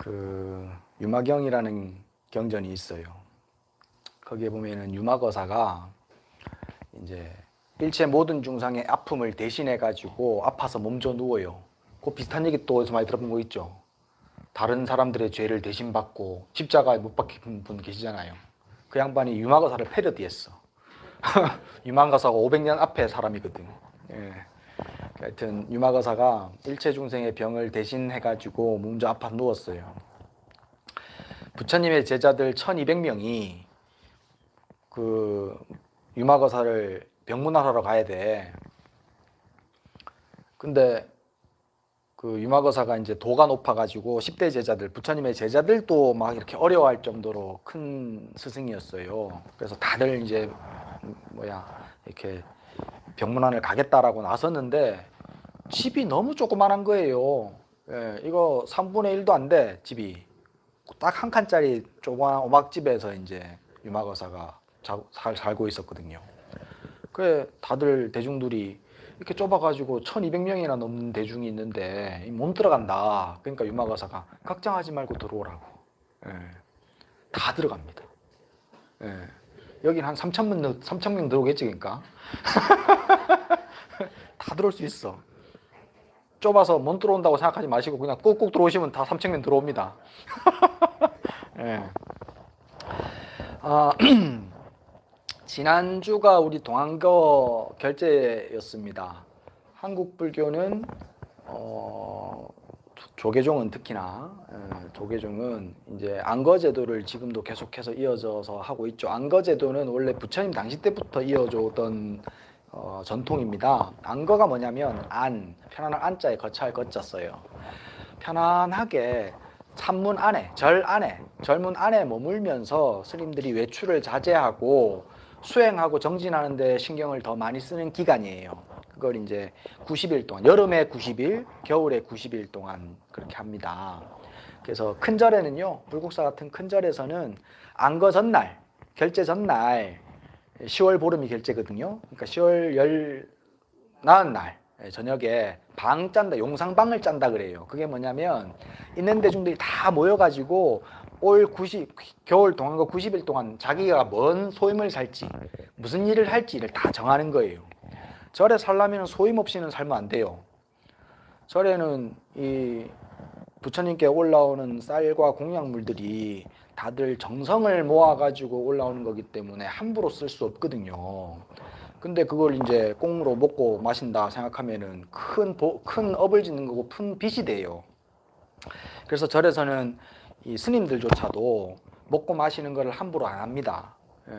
그 유마경이라는 경전이 있어요. 거기에 보면은 유마거사가 이제 일체 모든 중상의 아픔을 대신해 가지고 아파서 몸져 누워요. 그 비슷한 얘기 또 어디서 많이 들어본 거 있죠. 다른 사람들의 죄를 대신 받고 십자가에 못 박힌 분 계시잖아요. 그 양반이 유마거사를 패러디했어. 유마거사가 500년 앞에 사람이거든. 예. 하여튼 유마거사가 일체 중생의 병을 대신해 가지고 몸져 아파 누웠어요. 부처님의 제자들 1200명이 그 유마거사를 병문안하러 가야 돼. 근데 그 유마거사가 이제 도가 높아가지고 10대 제자들, 부처님의 제자들도 막 이렇게 어려워할 정도로 큰 스승이었어요. 그래서 다들 이제 뭐야 이렇게 병문안을 가겠다라고 나섰는데 집이 너무 조그만한 거예요. 예, 이거 3분의 1도 안 돼, 집이. 딱 한 칸짜리 조그만 오막집에서 이제 유마거사가 자, 살, 살고 있었거든요. 그래 다들 대중들이 이렇게 좁아가지고 1200명이나 넘는 대중이 있는데 못 들어간다. 그러니까 유마거사가 걱정하지 말고 들어오라고. 예. 다 들어갑니다. 예. 여긴 한 3천명 3천명 들어오겠지 그러니까. 다 들어올 수 있어. 좁아서 못 들어온다고 생각하지 마시고 그냥 꾹꾹 들어오시면 다 3천명 들어옵니다. 예. 아, 지난주가 우리 동안거 결제였습니다. 한국 불교는 어, 조- 조계종은 특히나 예, 조계종은 이제 안거 제도를 지금도 계속해서 이어져서 하고 있죠. 안거 제도는 원래 부처님 당시 때부터 이어져 오던 어, 전통입니다. 안거가 뭐냐면 안 편안한 안자에 거찰 거쳤어요. 편안하게 산문 안에 절 안에 절문 안에 머물면서 스님들이 외출을 자제하고 수행하고 정진하는 데 신경을 더 많이 쓰는 기간이에요. 그걸 이제 90일 동안 여름에 90일, 겨울에 90일 동안 그렇게 합니다. 그래서 큰 절에는요, 불국사 같은 큰 절에서는 안거 전날, 결제 전날, 10월 보름이 결제거든요. 그러니까 10월 열 나은 날 예, 저녁에 방 짠다, 용상방을 짠다 그래요. 그게 뭐냐면 있는 대중들이 다 모여가지고 올 90, 겨울 동안과 90일 동안 자기가 뭔 소임을 살지, 무슨 일을 할지를 다 정하는 거예요. 절에 살려면 소임 없이는 살면 안 돼요. 절에는 이 부처님께 올라오는 쌀과 공약물들이 다들 정성을 모아가지고 올라오는 거기 때문에 함부로 쓸 수 없거든요. 근데 그걸 이제 꽁으로 먹고 마신다 생각하면은 큰, 보, 큰 업을 짓는 거고 큰 빚이 돼요. 그래서 절에서는 이 스님들조차도 먹고 마시는 것을 함부로 안 합니다. 예.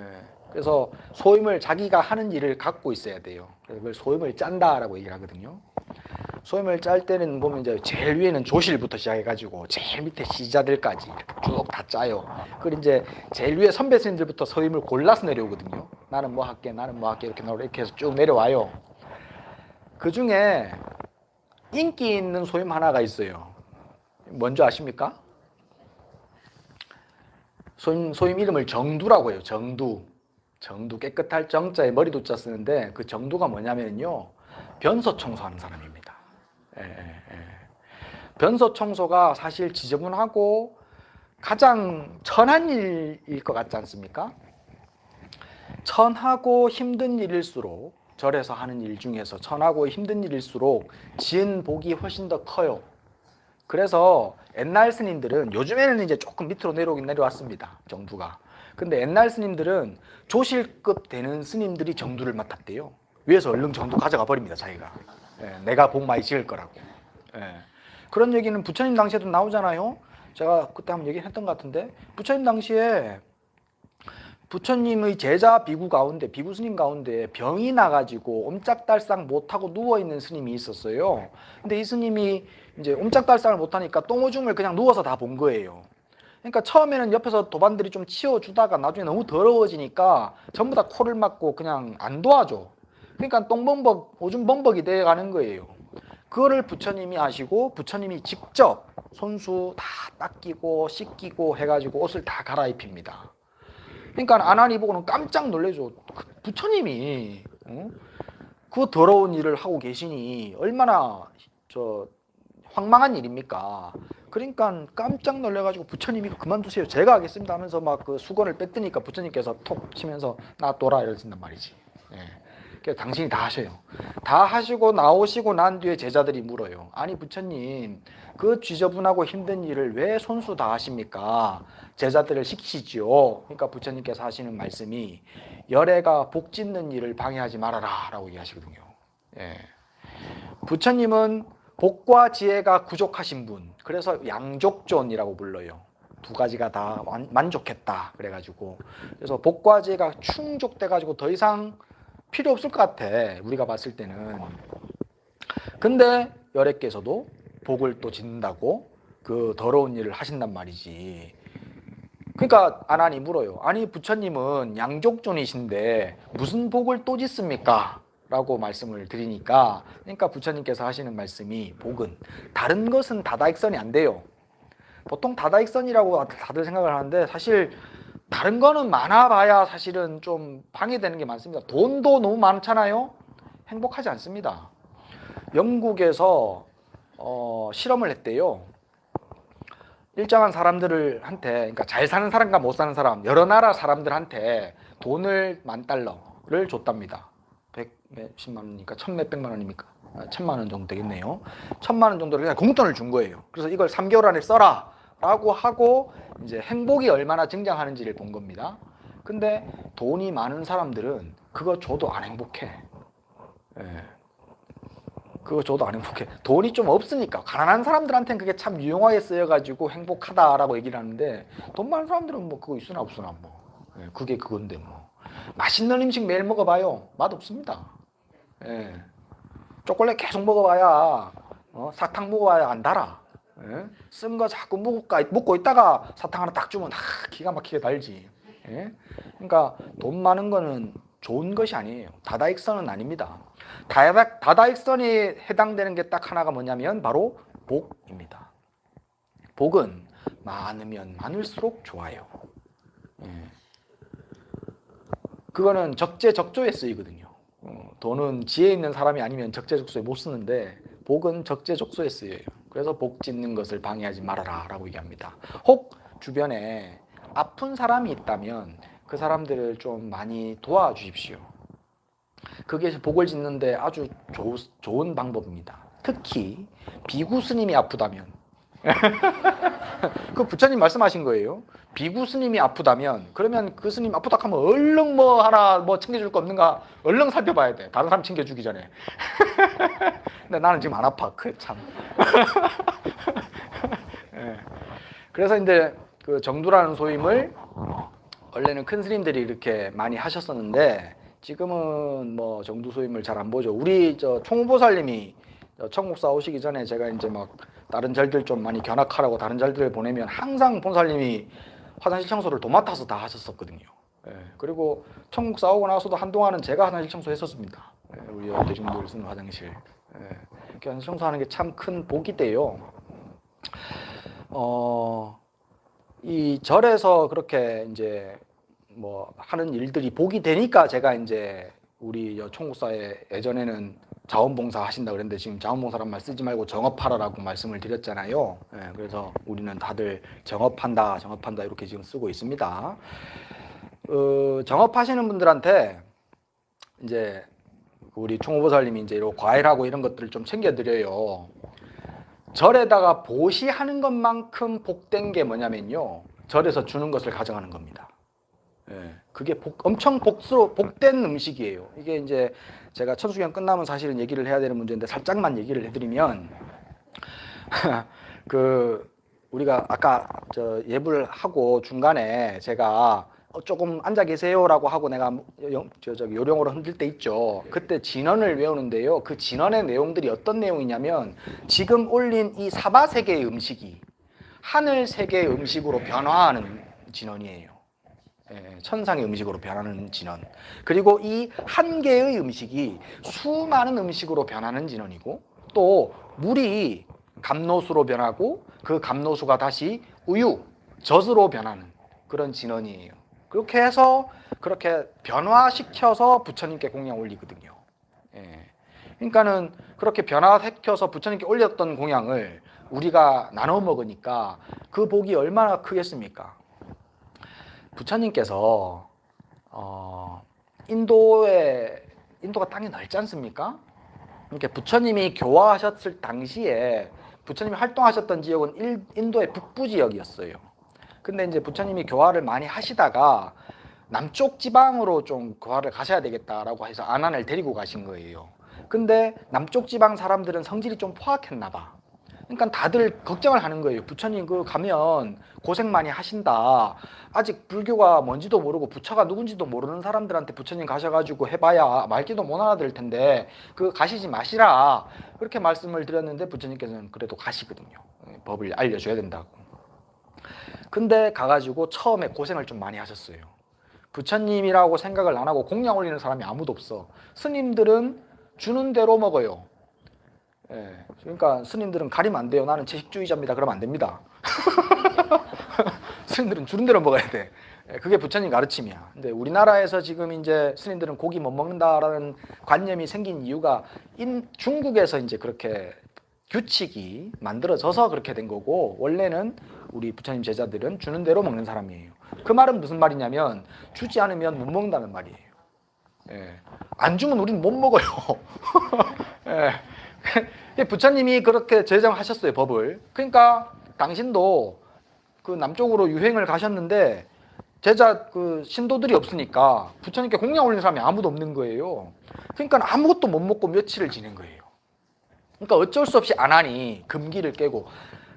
그래서 소임을 자기가 하는 일을 갖고 있어야 돼요. 그래서 그걸 소임을 짠다라고 얘기를 하거든요. 소임을 짤 때는 보면 이제 제일 위에는 조실부터 시작해가지고 제일 밑에 시자들까지 쭉 다 짜요. 그리고 이제 제일 위에 선배 스님들부터 소임을 골라서 내려오거든요. 나는 뭐 할게, 나는 뭐 할게 이렇게 이렇게 해서 쭉 내려와요. 그 중에 인기 있는 소임 하나가 있어요. 뭔지 아십니까? 소임, 소임 이름을 정두라고 해요. 정두. 정두 깨끗할 정자에 머리도 자 쓰는데 그 정두가 뭐냐면요. 변소 청소하는 사람입니다. 예, 예, 예. 변소 청소가 사실 지저분하고 가장 천한 일일 것 같지 않습니까? 천하고 힘든 일일수록 절에서 하는 일 중에서 천하고 힘든 일일수록 지은 복이 훨씬 더 커요. 그래서 옛날 스님들은 요즘에는 이제 조금 밑으로 내려오긴 내려왔습니다. 정두가. 근데 옛날 스님들은 조실급 되는 스님들이 정두를 맡았대요. 위에서 얼른 정두 가져가 버립니다. 자기가. 예, 내가 복 많이 지을 거라고. 예. 그런 얘기는 부처님 당시에도 나오잖아요. 제가 그때 한번 얘기했던 것 같은데 부처님 당시에 부처님의 제자 비구 가운데 비구 스님 가운데 병이 나가지고 옴짝달싹 못하고 누워 있는 스님이 있었어요. 근데 이 스님이 이제 옴짝달싹을 못하니까 똥오줌을 그냥 누워서 다 본 거예요. 그러니까 처음에는 옆에서 도반들이 좀 치워주다가 나중에 너무 더러워지니까 전부 다 코를 막고 그냥 안 도와줘. 그러니까 똥범벅, 오줌 범벅이 돼가는 거예요. 그거를 부처님이 아시고 부처님이 직접 손수 다 닦이고 씻기고 해가지고 옷을 다 갈아입힙니다. 그러니까 아나니 보고는 깜짝 놀래죠. 그 부처님이 어? 그 더러운 일을 하고 계시니 얼마나 저 황망한 일입니까? 그러니까 깜짝 놀래가지고 부처님이 그만두세요. 제가 하겠습니다 하면서 막 그 수건을 뺐더니까 부처님께서 톡 치면서 놔둬라 이러신단 말이지. 예. 그러니까 당신이 다 하셔요. 다 하시고 나오시고 난 뒤에 제자들이 물어요. 아니 부처님 그 지저분하고 힘든 일을 왜 손수 다 하십니까? 제자들을 시키시지요. 그러니까 부처님께서 하시는 말씀이 열애가 복 짓는 일을 방해하지 말아라라고 얘기하시거든요. 예. 부처님은 복과 지혜가 부족하신 분, 그래서 양족존이라고 불러요. 두 가지가 다 만- 만족했다. 그래가지고 그래서 복과 지혜가 충족돼가지고 더 이상 필요 없을 것 같아. 우리가 봤을 때는. 근데 열애께서도 복을 또 짓는다고 그 더러운 일을 하신단 말이지. 그러니까 아난이 물어요. 아니 부처님은 양족존이신데 무슨 복을 또 짓습니까? 라고 말씀을 드리니까 그러니까 부처님께서 하시는 말씀이 복은 다른 것은 다다익선이 안 돼요. 보통 다다익선이라고 다들 생각을 하는데 사실 다른 거는 많아봐야 사실은 좀 방해되는 게 많습니다. 돈도 너무 많잖아요. 행복하지 않습니다. 영국에서 어, 실험을 했대요. 일정한 사람들을 한테 그러니까 잘 사는 사람과 못 사는 사람 여러 나라 사람들한테 돈을 만 달러를 줬답니다. 백 몇십만 원이니까 천 몇백만 원입니까? 아, 천만 원 정도 되겠네요. 천만 원 정도를 그냥 공돈을 준 거예요. 그래서 이걸 3개월 안에 써라 라고 하고 이제 행복이 얼마나 증장하는지를 본 겁니다. 근데 돈이 많은 사람들은 그거 줘도 안 행복해. 예. 그거 줘도 안 행복해. 돈이 좀 없으니까 가난한 사람들한테는 그게 참 유용하게 쓰여가지고 행복하다라고 얘기를 하는데 돈 많은 사람들은 뭐 그거 있으나 없으나 뭐 예, 그게 그건데 뭐 맛있는 음식 매일 먹어봐요 맛 없습니다. 예. 초콜릿 계속 먹어봐야 어? 사탕 먹어봐야 안 달아. 예? 쓴거 자꾸 먹고, 먹고 있다가 사탕 하나 딱 주면 아, 기가 막히게 달지. 예? 그러니까 돈 많은 거는 좋은 것이 아니에요. 다다익선은 아닙니다. 다다, 다다익선이 해당되는 게 딱 하나가 뭐냐면 바로 복입니다. 복은 많으면 많을수록 좋아요. 예. 그거는 적재적조에 쓰이거든요. 어, 돈은 지혜 있는 사람이 아니면 적재적소에 못 쓰는데 복은 적재적소에 쓰여요. 그래서 복 짓는 것을 방해하지 말아라 라고 얘기합니다. 혹 주변에 아픈 사람이 있다면 그 사람들을 좀 많이 도와주십시오. 그게 복을 짓는데 아주 조, 좋은 방법입니다. 특히 비구 스님이 아프다면 그 부처님 말씀하신 거예요. 비구 스님이 아프다면 그러면 그 스님 아프다 하면 얼른 뭐 하나 뭐 챙겨줄 거 없는가 얼른 살펴봐야 돼. 다른 사람 챙겨주기 전에. 근데 나는 지금 안 아파. 그 참. 예. 그래서 이제 그 정두라는 소임을 원래는 큰 스님들이 이렇게 많이 하셨었는데 지금은 뭐 정두 소임을 잘 안 보죠. 우리 저 총무보살님이 저 청국사 오시기 전에 제가 이제 막 다른 절들 좀 많이 견학하라고 다른 절들을 보내면 항상 본사님이 화장실 청소를 도맡아서 다 하셨었거든요. 예, 그리고 청국사 오고 나서도 한동안은 제가 화장실 청소했었습니다. 예, 우리 대중들 쓰는 화장실. 예, 화장실 청소하는 게 참 큰 복이 돼요. 어, 이 절에서 그렇게 이제 뭐 하는 일들이 복이 되니까 제가 이제 우리 여 총국사에 예전에는 자원봉사 하신다 그랬는데 지금 자원봉사란 말 쓰지 말고 정업하라라고 말씀을 드렸잖아요. 예, 그래서 우리는 다들 정업한다, 정업한다 이렇게 지금 쓰고 있습니다. 어, 정업하시는 분들한테 이제 우리 총무보살님이 이제 이런 과일하고 이런 것들을 좀 챙겨드려요. 절에다가 보시하는 것만큼 복된 게 뭐냐면요. 절에서 주는 것을 가져가는 겁니다. 예, 그게 복, 엄청 복스러 복된 음식이에요. 이게 이제 제가 천수경 끝나면 사실은 얘기를 해야 되는 문제인데 살짝만 얘기를 해드리면 그 우리가 아까 저 예불 하고 중간에 제가 어, 조금 앉아 계세요라고 하고 내가 요령으로 흔들 때 있죠. 그때 진언을 외우는데요. 그 진언의 내용들이 어떤 내용이냐면 지금 올린 이 사바 세계의 음식이 하늘 세계의 음식으로 변화하는 진언이에요. 예, 천상의 음식으로 변하는 진원. 그리고 이 한 개의 음식이 수많은 음식으로 변하는 진원이고 또 물이 감노수로 변하고 그 감노수가 다시 우유, 젖으로 변하는 그런 진원이에요. 그렇게 해서 그렇게 변화시켜서 부처님께 공양 올리거든요. 예. 그러니까는 그렇게 변화시켜서 부처님께 올렸던 공양을 우리가 나눠 먹으니까 그 복이 얼마나 크겠습니까? 부처님께서 어, 인도에 인도가 땅이 넓지 않습니까? 이렇게 부처님이 교화하셨을 당시에 부처님이 활동하셨던 지역은 일, 인도의 북부 지역이었어요. 근데 이제 부처님이 교화를 많이 하시다가 남쪽 지방으로 좀 교화를 가셔야 되겠다라고 해서 아난을 데리고 가신 거예요. 근데 남쪽 지방 사람들은 성질이 좀 포악했나 봐. 그러니까 다들 걱정을 하는 거예요. 부처님 그 가면 고생 많이 하신다. 아직 불교가 뭔지도 모르고 부처가 누군지도 모르는 사람들한테 부처님 가셔가지고 해봐야 말귀도 못 알아들을 텐데 그 가시지 마시라. 그렇게 말씀을 드렸는데 부처님께서는 그래도 가시거든요. 법을 알려줘야 된다고. 근데 가가지고 처음에 고생을 좀 많이 하셨어요. 부처님이라고 생각을 안 하고 공양 올리는 사람이 아무도 없어. 스님들은 주는 대로 먹어요. 예, 그러니까 스님들은 가리면 안 돼요. 나는 채식주의자입니다. 그러면 안 됩니다. 스님들은 주는 대로 먹어야 돼. 예, 그게 부처님 가르침이야. 근데 우리나라에서 지금 이제 스님들은 고기 못 먹는다라는 관념이 생긴 이유가 인, 중국에서 이제 그렇게 규칙이 만들어져서 그렇게 된 거고 원래는 우리 부처님 제자들은 주는 대로 먹는 사람이에요. 그 말은 무슨 말이냐면 주지 않으면 못 먹는다는 말이에요. 예. 안 주면 우리는 못 먹어요. 예. 부처님이 그렇게 제정하셨어요 법을. 그러니까 당신도 그 남쪽으로 유행을 가셨는데 제자 그 신도들이 없으니까 부처님께 공양 올리는 사람이 아무도 없는 거예요. 그러니까 아무것도 못 먹고 며칠을 지낸 거예요. 그러니까 어쩔 수 없이 안 하니 금기를 깨고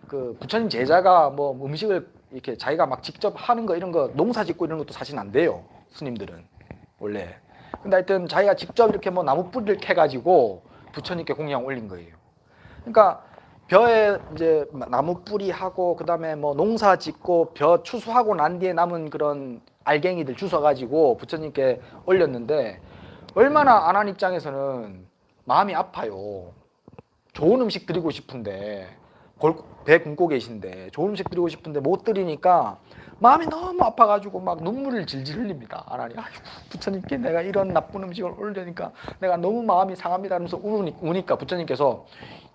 그 부처님 제자가 뭐 음식을 이렇게 자기가 막 직접 하는 거 이런 거 농사 짓고 이런 것도 사실 안 돼요. 스님들은 원래. 근데 하여튼 자기가 직접 이렇게 뭐 나무 뿌리를 캐 가지고 부처님께 공양 올린 거예요. 그러니까 벼에 이제 나무 뿌리 하고 그다음에 뭐 농사 짓고 벼 추수하고 난 뒤에 남은 그런 알갱이들 주워 가지고 부처님께 올렸는데 얼마나 안한 입장에서는 마음이 아파요. 좋은 음식 드리고 싶은데 골- 배 굶고 계신데 좋은 음식 드리고 싶은데 못 드리니까 마음이 너무 아파가지고 막 눈물을 질질 흘립니다. 하나님, 아이고, 부처님께 내가 이런 나쁜 음식을 올려니까 내가 너무 마음이 상합니다. 하면서 우니, 우니까 부처님께서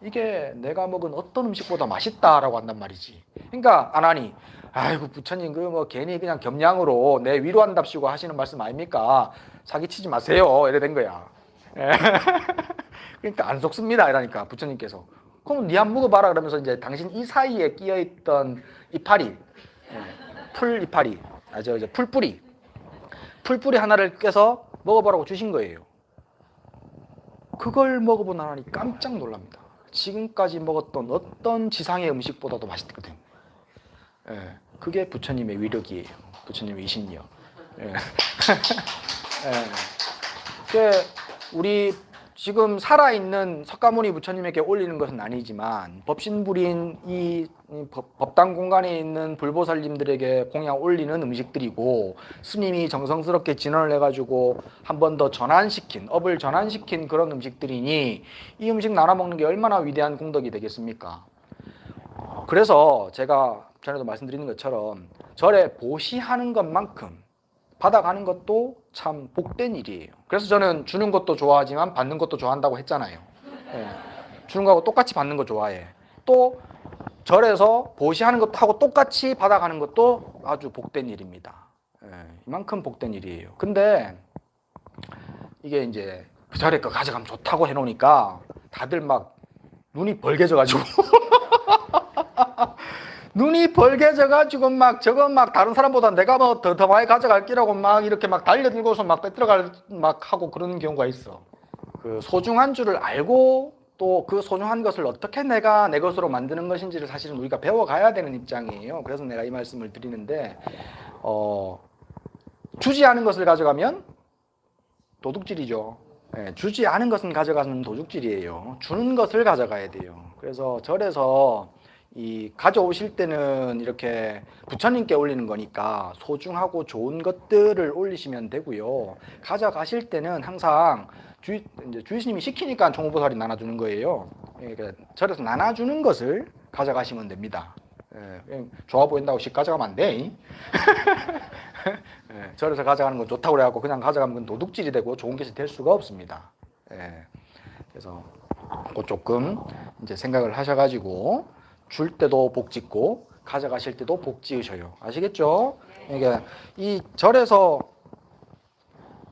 이게 내가 먹은 어떤 음식보다 맛있다라고 한단 말이지. 그러니까 아나니, 아이고 부처님 그 뭐 괜히 그냥 겸양으로 내 위로한답시고 하시는 말씀 아닙니까? 사기치지 마세요. 이래 된 거야. 예. 그러니까 안 속습니다. 이러니까 부처님께서. 그럼 니한 먹어봐라 그러면서 이제 당신 이 사이에 끼어있던 이파리, 예. 풀 이파리, 아저 이제 풀뿌리, 풀뿌리 하나를 깨서 먹어보라고 주신 거예요. 그걸 먹어본 하나님 깜짝 놀랍니다. 지금까지 먹었던 어떤 지상의 음식보다도 맛있거든요. 예, 그게 부처님의 위력이에요. 부처님의 이신이요. 예. 예. 그 우리 지금 살아있는 석가모니 부처님에게 올리는 것은 아니지만 법신불인 이 법- 법당 공간에 있는 불보살님들에게 공양 올리는 음식들이고 스님이 정성스럽게 진언을 해가지고 한 번 더 전환시킨 업을 전환시킨 그런 음식들이니 이 음식 나눠 먹는 게 얼마나 위대한功德이 되겠습니까? 그래서 제가 전에도 말씀드리는 것처럼 절에 보시하는 것만큼 받아가는 것도 참 복된 일이에요. 그래서 저는 주는 것도 좋아하지만 받는 것도 좋아한다고 했잖아요. 예. 주는 거하고 똑같이 받는 거 좋아해. 또 절에서 보시하는 것도 하고 똑같이 받아가는 것도 아주 복된 일입니다. 예. 이만큼 복된 일이에요. 근데 이게 이제 그 절에 거 가져가면 좋다고 해놓으니까 다들 막 눈이 벌게져가지고 눈이 벌게져 가지고 막 저거 막 다른 사람보다 내가 뭐 더 더 많이 가져갈 끼라고 막 이렇게 막 달려들고서 막 빼들어갈 막 하고 그러는 경우가 있어. 그 소중한 줄을 알고 또 그 소중한 것을 어떻게 내가 내 것으로 만드는 것인지를 사실은 우리가 배워가야 되는 입장이에요. 그래서 내가 이 말씀을 드리는데 어, 주지 않은 것을 가져가면 도둑질이죠. 예, 주지 않은 것은 가져가는 도둑질이에요. 주는 것을 가져가야 돼요. 그래서 절에서 이 가져오실 때는 이렇게 부처님께 올리는 거니까 소중하고 좋은 것들을 올리시면 되고요. 가져가실 때는 항상 주 이제 주의스님이 시키니까 종보살이 나눠주는 거예요. 그러니까 절에서 나눠주는 것을 가져가시면 됩니다. 예, 좋아 보인다고 씩 가져가면 안 돼. 예, 절에서 가져가는 건 좋다고 그래갖고 그냥 가져가면 도둑질이 되고 좋은 것이 될 수가 없습니다. 예, 그래서 그 조금 이제 생각을 하셔가지고 줄 때도 복 짓고 가져가실 때도 복 지으셔요. 아시겠죠? 이게 이 절에서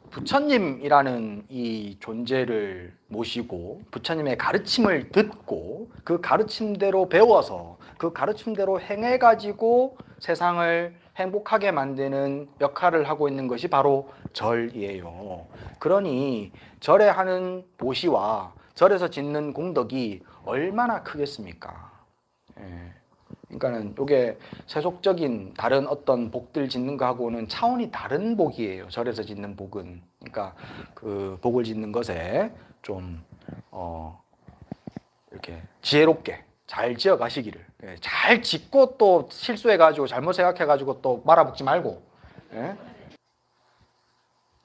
부처님이라는 이 존재를 모시고 부처님의 가르침을 듣고 그 가르침대로 배워서 그 가르침대로 행해 가지고 세상을 행복하게 만드는 역할을 하고 있는 것이 바로 절이에요. 그러니 절에 하는 보시와 절에서 짓는 공덕이 얼마나 크겠습니까? 예. 그러니까는 이게 세속적인 다른 어떤 복들 짓는 거하고는 차원이 다른 복이에요. 절에서 짓는 복은. 그러니까 그 복을 짓는 것에 좀 어, 이렇게 지혜롭게 잘 지어 가시기를. 예, 잘 짓고 또 실수해 가지고 잘못 생각해 가지고 또 말아먹지 말고. 예?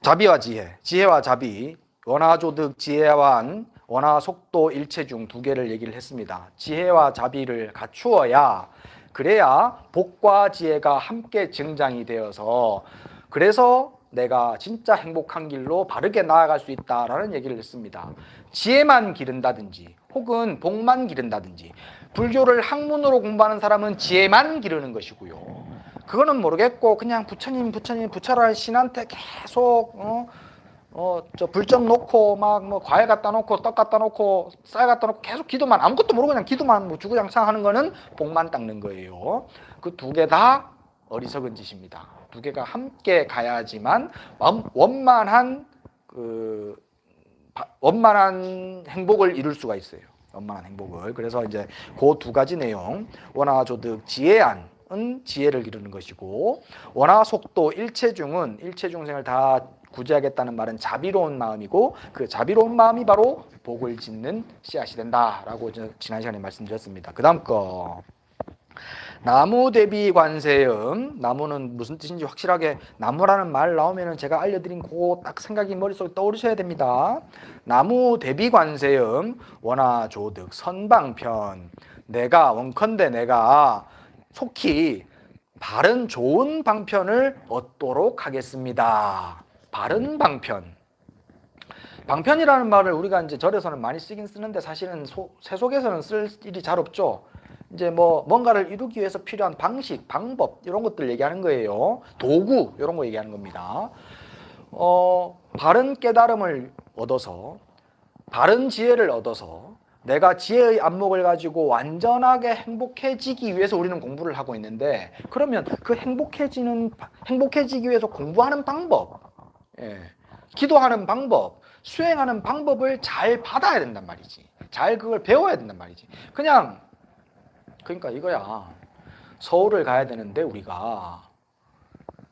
자비와 지혜, 지혜와 자비, 원화조득 지혜와한 원화 속도 일체 중 두 개를 얘기를 했습니다. 지혜와 자비를 갖추어야 그래야 복과 지혜가 함께 증장이 되어서 그래서 내가 진짜 행복한 길로 바르게 나아갈 수 있다라는 얘기를 했습니다. 지혜만 기른다든지 혹은 복만 기른다든지 불교를 학문으로 공부하는 사람은 지혜만 기르는 것이고요. 그거는 모르겠고 그냥 부처님 부처님 부처라는 신한테 계속 어, 어, 저 불점 놓고 막 뭐 과일 갖다 놓고 떡 갖다 놓고 쌀 갖다 놓고 계속 기도만 아무것도 모르고 그냥 기도만 뭐 주구장창 하는 거는 복만 닦는 거예요. 그 두 개 다 어리석은 짓입니다. 두 개가 함께 가야지만 원- 원만한 그 바- 원만한 행복을 이룰 수가 있어요. 원만한 행복을. 그래서 이제 그 두 가지 내용 원화 조득 지혜안 은 지혜를 기르는 것이고 원화 속도 일체중은 일체중생을 다 구제하겠다는 말은 자비로운 마음이고 그 자비로운 마음이 바로 복을 짓는 씨앗이 된다라고 저 지난 시간에 말씀드렸습니다. 그다음 거 나무 대비 관세음 나무는 무슨 뜻인지 확실하게 나무라는 말 나오면은 제가 알려드린 그거 딱 생각이 머릿속에 떠오르셔야 됩니다. 나무 대비 관세음 원화 조득 선방편 내가 원컨대 내가 속히 바른 좋은 방편을 얻도록 하겠습니다. 바른 방편. 방편이라는 말을 우리가 이제 절에서는 많이 쓰긴 쓰는데 사실은 소, 세속에서는 쓸 일이 잘 없죠. 이제 뭐 뭔가를 이루기 위해서 필요한 방식, 방법 이런 것들 얘기하는 거예요. 도구 이런 거 얘기하는 겁니다. 어, 바른 깨달음을 얻어서 바른 지혜를 얻어서 내가 지혜의 안목을 가지고 완전하게 행복해지기 위해서 우리는 공부를 하고 있는데 그러면 그 행복해지는 행복해지기 위해서 공부하는 방법, 예, 기도하는 방법, 수행하는 방법을 잘 받아야 된단 말이지. 잘 그걸 배워야 된단 말이지. 그냥 그러니까 이거야. 서울을 가야 되는데 우리가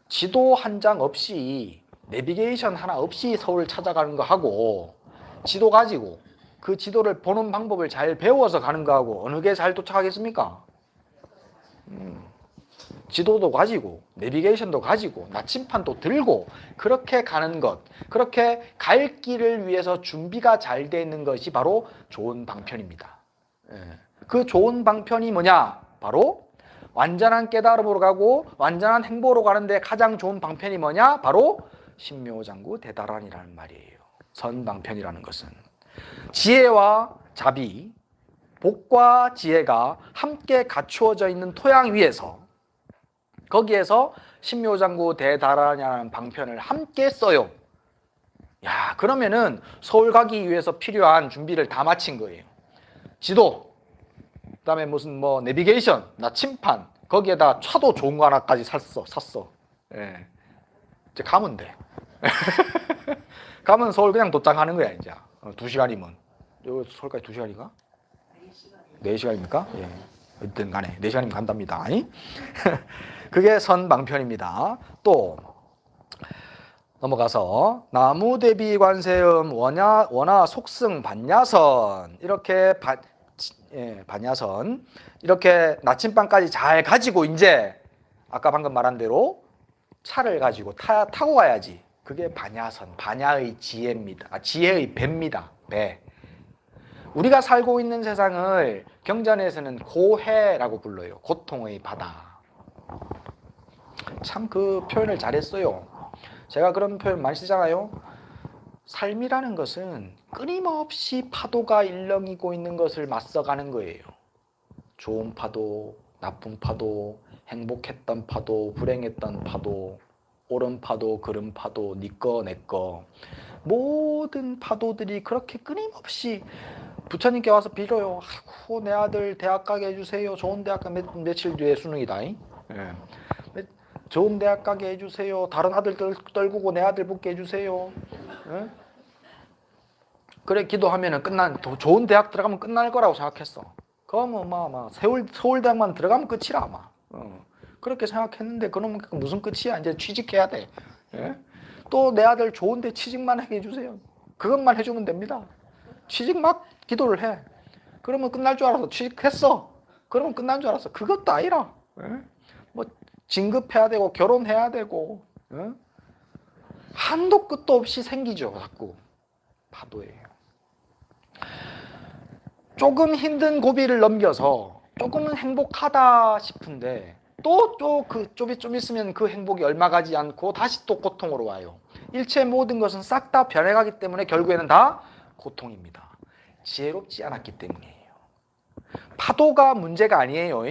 지도 한 장 없이 내비게이션 하나 없이 서울 찾아가는 거 하고 지도 가지고 그 지도를 보는 방법을 잘 배워서 가는 거 하고 어느 게 잘 도착하겠습니까? 음, 지도도 가지고 내비게이션도 가지고 나침판도 들고 그렇게 가는 것 그렇게 갈 길을 위해서 준비가 잘 돼 있는 것이 바로 좋은 방편입니다. 예. 그 좋은 방편이 뭐냐? 바로 완전한 깨달음으로 가고 완전한 행보로 가는데 가장 좋은 방편이 뭐냐? 바로 신묘장구 대다란이라는 말이에요. 선방편이라는 것은 지혜와 자비, 복과 지혜가 함께 갖추어져 있는 토양 위에서 거기에서 신묘장구 대다란이라는 방편을 함께 써요. 야, 그러면은 서울 가기 위해서 필요한 준비를 다 마친 거예요. 지도, 그 다음에 무슨 뭐 내비게이션, 나침판, 거기에다 차도 좋은 거 하나까지 샀어, 샀어. 예, 이제 가면 돼. 가면 서울 그냥 도착하는 거야 이제. 어, 두 시간이면. 여기 서울까지 두 시간인가? 네 시간입니까? 예. 어쨌든 간에 네 시간이면 간답니다. 그게 선방편입니다. 또 넘어가서 나무 대비 관세음 원야 원화 속승 반야선 이렇게 반 예, 반야선 이렇게 나침반까지 잘 가지고 이제 아까 방금 말한 대로 차를 가지고 타, 타고 가야지. 그게 반야선, 반야의 지혜입니다. 아, 지혜의 배입니다. 배. 우리가 살고 있는 세상을 경전에서는 고해라고 불러요. 고통의 바다. 참 그 표현을 잘했어요. 제가 그런 표현 많이 쓰잖아요. 삶이라는 것은 끊임없이 파도가 일렁이고 있는 것을 맞서가는 거예요. 좋은 파도, 나쁜 파도, 행복했던 파도, 불행했던 파도, 옳은 파도, 그른 파도, 니꺼 내꺼 모든 파도들이 그렇게 끊임없이 부처님께 와서 빌어요. 아이고 내 아들 대학 가게 해주세요. 좋은 대학 가 며, 며칠 뒤에 수능이다. 예. 매- 좋은 대학 가게 해주세요. 다른 아들 떨, 떨구고 내 아들 붙게 해주세요. 예? 그래 기도하면은 끝난 더 좋은 대학 들어가면 끝날 거라고 생각했어. 그러면 막막 서울 서울 대학만 들어가면 끝이라 아마. 어. 그렇게 생각했는데 그러면 그 무슨 끝이야? 이제 취직해야 돼. 예? 또내 아들 좋은데 취직만 하게 해주세요. 그것만 해주면 됩니다. 취직 막 기도를 해. 그러면 끝날 줄 알았어. 취직했어. 그러면 끝난 줄 알았어. 그것도 아니라. 예? 뭐 진급해야 되고 결혼해야 되고 예? 한도 끝도 없이 생기죠. 자꾸 파도예요. 조금 힘든 고비를 넘겨서 조금은 행복하다 싶은데 또또그 좀, 좀 있으면 그 행복이 얼마 가지 않고 다시 또 고통으로 와요. 일체 모든 것은 싹 다 변해가기 때문에 결국에는 다 고통입니다. 지혜롭지 않았기 때문이에요. 파도가 문제가 아니에요.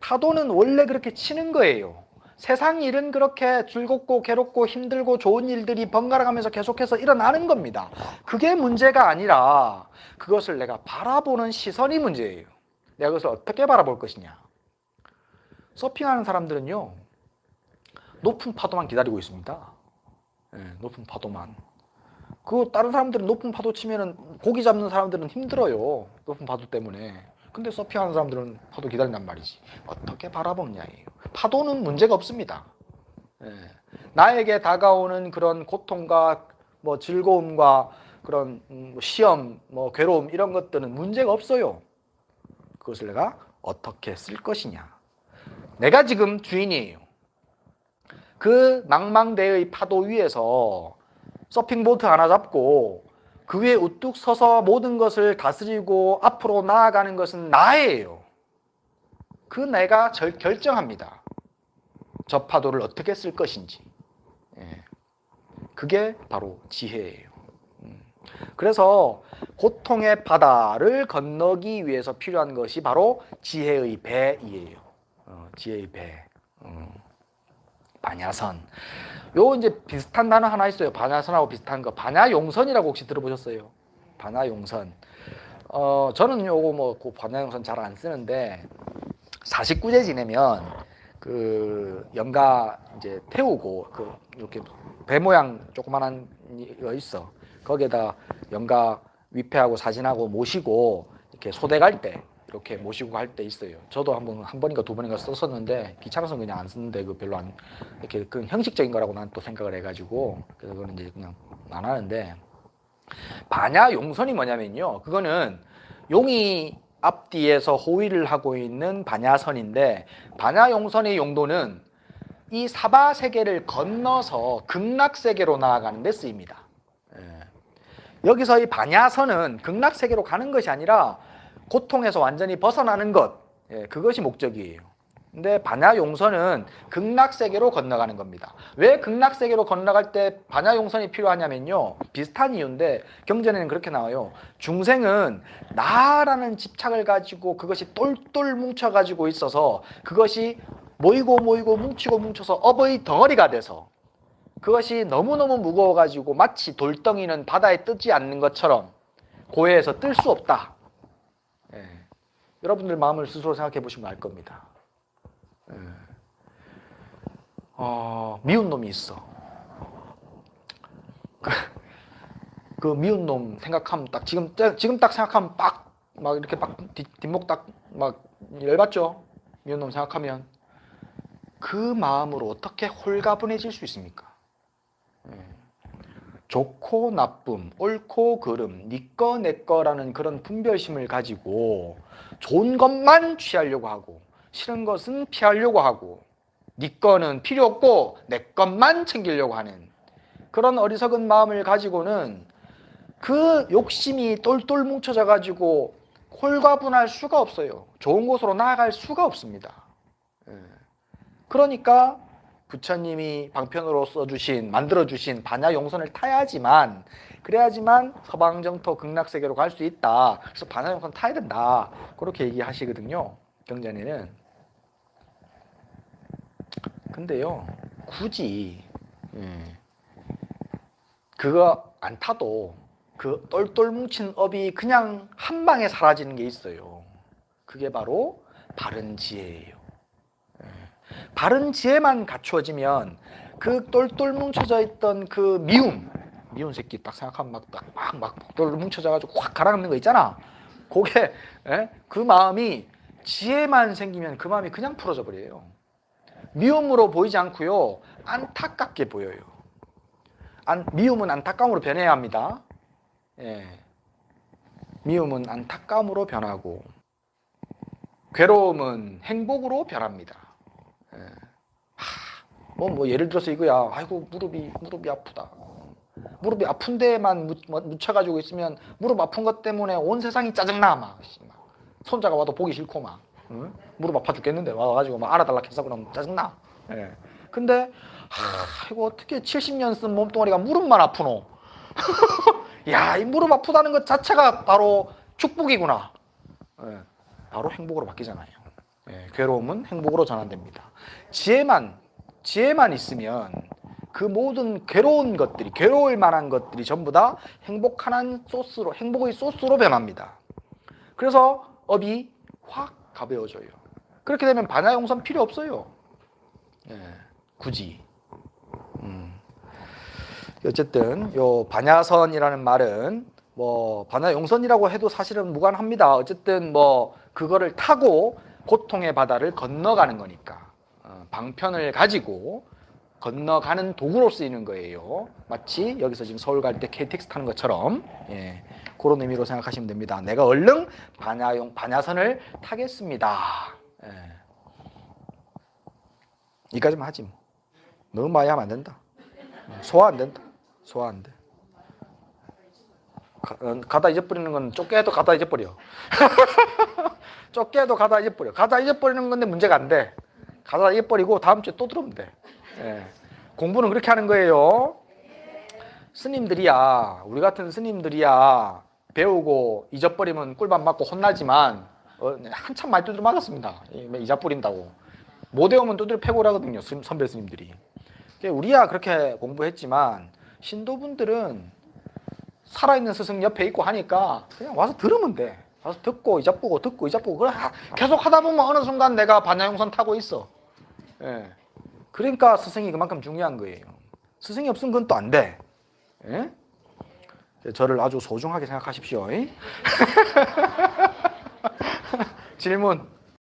이? 파도는 원래 그렇게 치는 거예요. 세상 일은 그렇게 즐겁고 괴롭고 힘들고 좋은 일들이 번갈아 가면서 계속해서 일어나는 겁니다. 그게 문제가 아니라 그것을 내가 바라보는 시선이 문제예요. 내가 그것을 어떻게 바라볼 것이냐. 서핑하는 사람들은요, 높은 파도만 기다리고 있습니다. 예, 높은 파도만. 그 다른 사람들은 높은 파도 치면은 고기 잡는 사람들은 힘들어요. 높은 파도 때문에. 근데 서핑하는 사람들은 파도 기다린단 말이지. 어떻게 바라보느냐예요. 파도는 문제가 없습니다. 예. 나에게 다가오는 그런 고통과 뭐 즐거움과 그런 음, 뭐 시험, 뭐 괴로움 이런 것들은 문제가 없어요. 그것을 내가 어떻게 쓸 것이냐. 내가 지금 주인이에요. 그 망망대의 파도 위에서 서핑보트 하나 잡고 그 위에 우뚝 서서 모든 것을 다스리고 앞으로 나아가는 것은 나예요. 그 내가 절, 결정합니다. 저 파도를 어떻게 쓸 것인지. 예. 그게 바로 지혜예요. 음. 그래서 고통의 바다를 건너기 위해서 필요한 것이 바로 지혜의 배이에요. 어, 지혜의 배. 음. 반야선. 요 이제 비슷한 단어 하나 있어요. 반야선하고 비슷한 거. 반야용선이라고 혹시 들어보셨어요? 반야용선. 어, 저는 요거 뭐 그 반야용선 잘 안 쓰는데 49제 지내면 그 연가 이제 태우고 그 이렇게 배 모양 조그만한 거 있어. 거기에다 연가 위패하고 사진하고 모시고 이렇게 소대 갈 때 이렇게 모시고 갈 때 있어요. 저도 한번 한 번인가 두 번인가 썼었는데 귀찮아서 그냥 안 쓰는데 그 별로 안 이렇게 그 형식적인 거라고 난 또 생각을 해가지고 그래서 그거는 이제 그냥 안 하는데 반야 용선이 뭐냐면요. 그거는 용이 앞뒤에서 호위를 하고 있는 반야선인데 반야 용선의 용도는 이 사바 세계를 건너서 극락 세계로 나아가는 데 쓰입니다. 예. 여기서 이 반야선은 극락 세계로 가는 것이 아니라 고통에서 완전히 벗어나는 것, 예, 그것이 목적이에요. 근데 반야 용선은 극락 세계로 건너가는 겁니다. 왜 극락 세계로 건너갈 때 반야 용선이 필요하냐면요. 비슷한 이유인데 경전에는 그렇게 나와요. 중생은 나라는 집착을 가지고 그것이 똘똘 뭉쳐 가지고 있어서 그것이 모이고 모이고 뭉치고 뭉쳐서 업의 덩어리가 돼서 그것이 너무너무 무거워 가지고 마치 돌덩이는 바다에 뜨지 않는 것처럼 고해에서 뜰 수 없다. 예. 여러분들 마음을 스스로 생각해 보시면 알 겁니다. 예. 어, 미운 놈이 있어. 그, 그 미운 놈 생각하면 딱 지금 딱- 지금 딱 생각하면 빡 막 이렇게 막 뒷, 뒷목 딱 막 열받죠. 미운 놈 생각하면 그 마음으로 어떻게 홀가분해질 수 있습니까? 예. 좋고 나쁨, 옳고 그름, 니꺼 내꺼라는 그런 분별심을 가지고 좋은 것만 취하려고 하고 싫은 것은 피하려고 하고 네 거는 필요 없고 내 것만 챙기려고 하는 그런 어리석은 마음을 가지고는 그 욕심이 똘똘 뭉쳐져 가지고 홀가분할 수가 없어요. 좋은 곳으로 나아갈 수가 없습니다. 예. 그러니까 부처님이 방편으로 써주신 만들어주신 반야 용선을 타야지만 그래야지만 서방정토 극락세계로 갈 수 있다. 그래서 반야 용선 타야 된다. 그렇게 얘기하시거든요. 병전에는 근데요 굳이 예, 그거 안 타도 그 똘똘 뭉친 업이 그냥 한 방에 사라지는 게 있어요. 그게 바로 바른 지혜예요. 예. 바른 지혜만 갖추어지면 그 똘똘 뭉쳐져 있던 그 미움, 미운 새끼 딱 생각하면 막막막 똘똘 뭉쳐져 가지고 확 가라앉는 거 있잖아. 그게 예? 그 마음이 지혜만 생기면 그 마음이 그냥 풀어져 버려요. 미움으로 보이지 않고요. 안타깝게 보여요. 안, 미움은 안타까움으로 변해야 합니다. 예. 미움은 안타까움으로 변하고 괴로움은 행복으로 변합니다. 뭐, 뭐 예를 들어서 이거야. 아이고 무릎이 무릎이 아프다. 무릎이 아픈 데만 묻- 뭐, 묻혀 가지고 있으면 무릎 아픈 것 때문에 온 세상이 짜증나 막. 손자가 와도 보기 싫고 막. 응? 무릎 아파 죽겠는데 와 가지고 막 알아달라 그러면 짜증나. 예. 근데 하, 이거 어떻게 70년 쓴 몸뚱아리가 무릎만 아프노? 야, 이 무릎 아프다는 것 자체가 바로 축복이구나. 예, 바로 행복으로 바뀌잖아요. 예, 괴로움은 행복으로 전환됩니다. 지혜만 지혜만 있으면 그 모든 괴로운 것들이 괴로울 만한 것들이 전부 다 행복한 소스로 행복의 소스로 변합니다. 그래서 업이 확 가벼워져요. 그렇게 되면 반야용선 필요 없어요. 예, 굳이. 음. 어쨌든 요 반야선이라는 말은 뭐 반야용선이라고 해도 사실은 무관합니다. 어쨌든 뭐 그거를 타고 고통의 바다를 건너가는 거니까 어, 방편을 가지고 건너가는 도구로 쓰이는 거예요. 마치 여기서 지금 서울 갈 때 KTX 타는 것처럼 예, 그런 의미로 생각하시면 됩니다. 내가 얼른 반야용 반야선을 타겠습니다. 예. 이까지만 하지 뭐. 너무 많이 하면 안 된다. 소화 안 된다. 소화 안 돼. 가, 어, 가다 잊어버리는 건 쫓겨도 가다 잊어버려. 쫓겨도 가다 잊어버려. 가다 잊어버리는 건데 문제가 안 돼. 가다 잊어버리고 다음 주에 또 들으면 돼. 예. 공부는 그렇게 하는 거예요. 스님들이야, 우리 같은 스님들이야 배우고 잊어버리면 꿀밤 맞고 혼나지만 어, 한참 많이 두드려 맞았습니다. 이- 잊어버린다고. 못 외우면 두드려 패고 라거든요. 선배 스님들이. 우리야 그렇게 공부했지만 신도분들은 살아있는 스승 옆에 있고 하니까 그냥 와서 들으면 돼. 와서 듣고 이자쁘고 듣고 이자쁘고 그래 하- 계속 하다 보면 어느 순간 내가 반야용선 타고 있어. 예. 그러니까 스승이 그만큼 중요한 거예요. 스승이 없으면 그건 또 안 돼. 예? 저를 아주 소중하게 생각하십시오. 질문.